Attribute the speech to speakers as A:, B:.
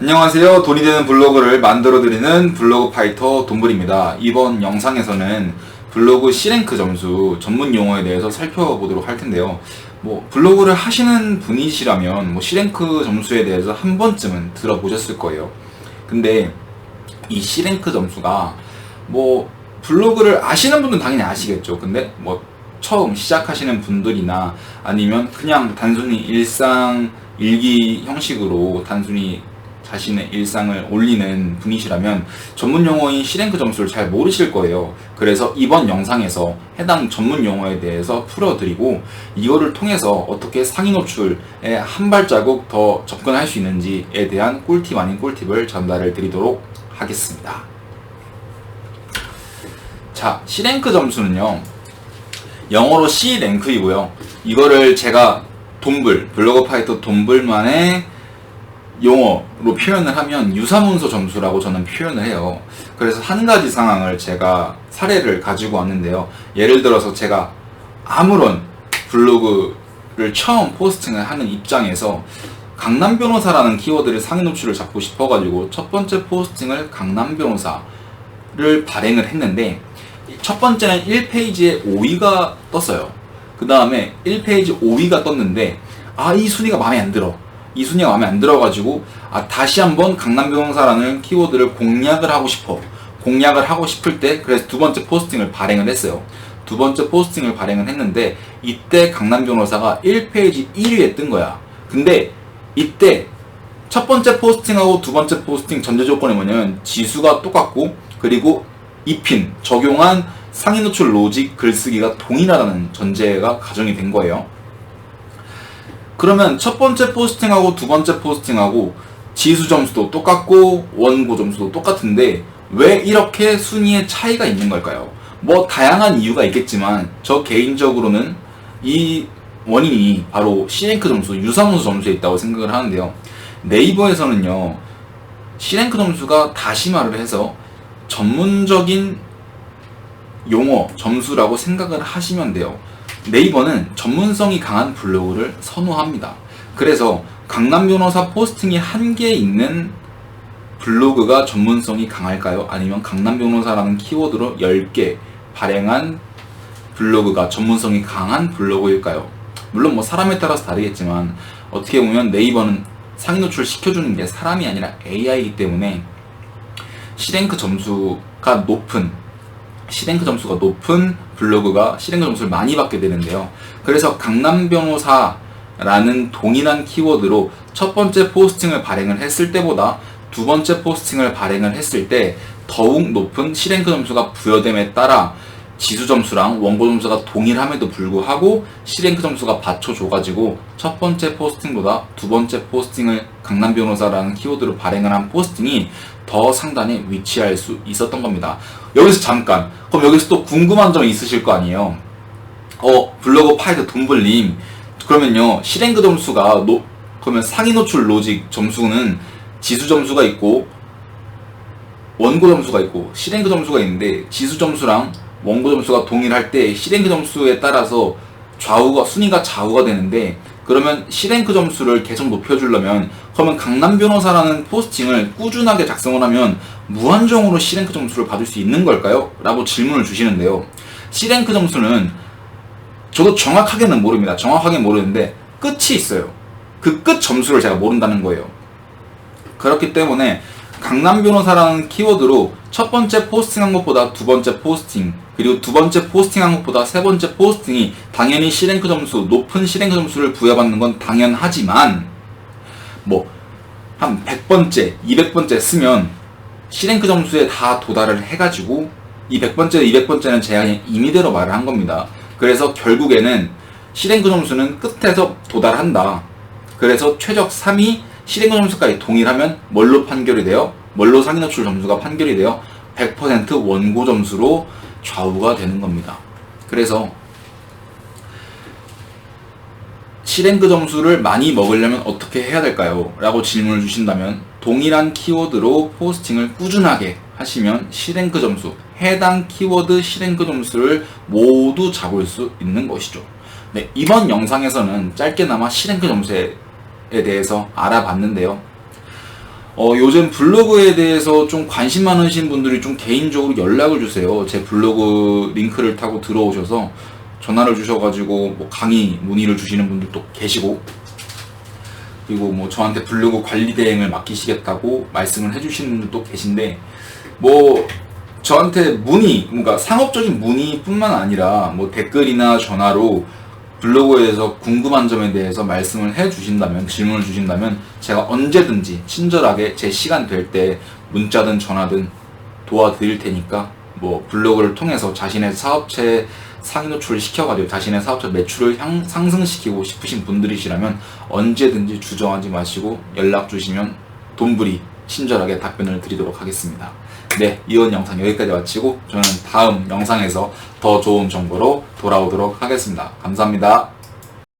A: 안녕하세요. 돈이 되는 블로그를 만들어드리는 블로그 파이터 돈불입니다. 이번 영상에서는 블로그 C랭크 점수 전문 용어에 대해서 살펴보도록 할 텐데요. 뭐 블로그를 하시는 분이시라면 뭐 C랭크 점수에 대해서 한 번쯤은 들어보셨을 거예요. 근데 이 C랭크 점수가 뭐 블로그를 아시는 분은 당연히 아시겠죠. 근데 뭐 처음 시작하시는 분들이나 아니면 그냥 단순히 일상 일기 형식으로 단순히 자신의 일상을 올리는 분이시라면 전문 용어인 C랭크 점수를 잘 모르실 거예요. 그래서 이번 영상에서 해당 전문 용어에 대해서 풀어드리고 이거를 통해서 어떻게 상위 노출에 한 발자국 더 접근할 수 있는지에 대한 꿀팁 아닌 꿀팁을 전달을 드리도록 하겠습니다. 자, C랭크 점수는요. 영어로 C랭크이고요. 이거를 제가 돈불, 블로거 파이터 돈불만의 용어로 표현을 하면 유사문서 점수라고 저는 표현을 해요. 그래서 한 가지 상황을 제가 사례를 가지고 왔는데요. 예를 들어서 제가 아무런 블로그를 처음 포스팅을 하는 입장에서 강남 변호사라는 키워드를 상위 노출을 잡고 싶어가지고 첫 번째 포스팅을 강남 변호사를 발행을 했는데 첫 번째는 1페이지에 5위가 떴어요. 그 다음에 1페이지 5위가 떴는데 아 이 순위가 마음에 안 들어. 이 순위가 마음에 안 들어가지고 아 다시 한번 강남 변호사라는 키워드를 공략을 하고 싶어. 공략을 하고 싶을 때 그래서 두 번째 포스팅을 발행을 했어요. 두 번째 포스팅을 발행을 했는데 이때 강남 변호사가 1페이지 1위에 뜬 거야. 근데 이때 첫 번째 포스팅하고 두 번째 포스팅 전제 조건이 뭐냐면 지수가 똑같고 그리고 입힌 적용한 상위 노출 로직 글쓰기가 동일하다는 전제가 가정이 된 거예요. 그러면 첫 번째 포스팅하고 두 번째 포스팅하고 지수 점수도 똑같고 원고 점수도 똑같은데 왜 이렇게 순위의 차이가 있는 걸까요? 뭐 다양한 이유가 있겠지만 저 개인적으로는 이 원인이 바로 C랭크 점수, 유사문서 점수에 있다고 생각을 하는데요. 네이버에서는요, C랭크 점수가 다시 말을 해서 전문적인 용어 점수라고 생각을 하시면 돼요. 네이버는 전문성이 강한 블로그를 선호합니다. 그래서 강남 변호사 포스팅이 한 개 있는 블로그가 전문성이 강할까요? 아니면 강남 변호사라는 키워드로 10개 발행한 블로그가 전문성이 강한 블로그일까요? 물론 뭐 사람에 따라서 다르겠지만 어떻게 보면 네이버는 상위 노출 시켜주는 게 사람이 아니라 AI이기 때문에 C랭크 점수가 높은 C랭크 점수가 높은 블로그가 C랭크 점수를 많이 받게 되는데요. 그래서 강남 변호사라는 동일한 키워드로 첫 번째 포스팅을 발행을 했을 때보다 두 번째 포스팅을 발행을 했을 때 더욱 높은 C랭크 점수가 부여됨에 따라 지수 점수랑 원고 점수가 동일함에도 불구하고 C랭크 점수가 받쳐줘가지고 첫 번째 포스팅보다 두 번째 포스팅을 강남 변호사라는 키워드로 발행을 한 포스팅이 더 상단에 위치할 수 있었던 겁니다. 여기서 잠깐. 그럼 여기서 또 궁금한 점 있으실 거 아니에요? 어, 블로그 파이드 돈블님. 그러면요, 실행그 점수가 노, 그러면 상위 노출 로직 점수는 지수 점수가 있고, 원고 점수가 있고, 실행그 점수가 있는데, 지수 점수랑 원고 점수가 동일할 때 실행그 점수에 따라서 좌우가, 순위가 좌우가 되는데, 그러면 C랭크 점수를 계속 높여주려면 그러면 강남 변호사라는 포스팅을 꾸준하게 작성을 하면 무한정으로 C랭크 점수를 받을 수 있는 걸까요? 라고 질문을 주시는데요. C랭크 점수는 저도 정확하게는 모릅니다. 정확하게 모르는데 끝이 있어요. 그 끝 점수를 제가 모른다는 거예요. 그렇기 때문에 강남 변호사라는 키워드로 첫 번째 포스팅한 것보다 두 번째 포스팅 그리고 두 번째 포스팅한 것보다 세 번째 포스팅이 당연히 C랭크 점수 높은 C랭크 점수를 부여받는 건 당연하지만 뭐 한 100번째, 200번째 쓰면 C랭크 점수에 다 도달을 해가지고 이 100번째, 200번째는 제가 임의대로 말을 한 겁니다. 그래서 결국에는 C랭크 점수는 끝에서 도달한다. 그래서 최적 3위 실행 점수까지 동일하면 뭘로 판결이 돼요? 뭘로 상위 노출 점수가 판결이 돼요? 100% 원고 점수로 좌우가 되는 겁니다. 그래서 실행그 점수를 많이 먹으려면 어떻게 해야 될까요? 라고 질문을 주신다면 동일한 키워드로 포스팅을 꾸준하게 하시면 실행그 점수, 해당 키워드 실행그 점수를 모두 잡을 수 있는 것이죠. 네, 이번 영상에서는 짧게나마 실행그 점수에 대해서 알아봤는데요. 어, 요즘 블로그에 대해서 좀 관심 많으신 분들이 좀 개인적으로 연락을 주세요. 제 블로그 링크를 타고 들어오셔서 전화를 주셔가지고 뭐 강의 문의를 주시는 분들도 계시고 그리고 뭐 저한테 블로그 관리 대행을 맡기시겠다고 말씀을 해주시는 분들도 계신데 뭐 저한테 문의, 뭔가 상업적인 문의뿐만 아니라 뭐 댓글이나 전화로 블로그에 대해서 궁금한 점에 대해서 말씀을 해 주신다면, 질문을 주신다면 제가 언제든지 친절하게 제 시간 될 때 문자든 전화든 도와드릴 테니까 뭐 블로그를 통해서 자신의 사업체 상위 노출을 시켜가지고 자신의 사업체 매출을 향- 상승시키고 싶으신 분들이시라면 언제든지 주저하지 마시고 연락 주시면 돈부리 친절하게 답변을 드리도록 하겠습니다. 네, 이번 영상 여기까지 마치고 저는 다음 영상에서 더 좋은 정보로 돌아오도록 하겠습니다. 감사합니다.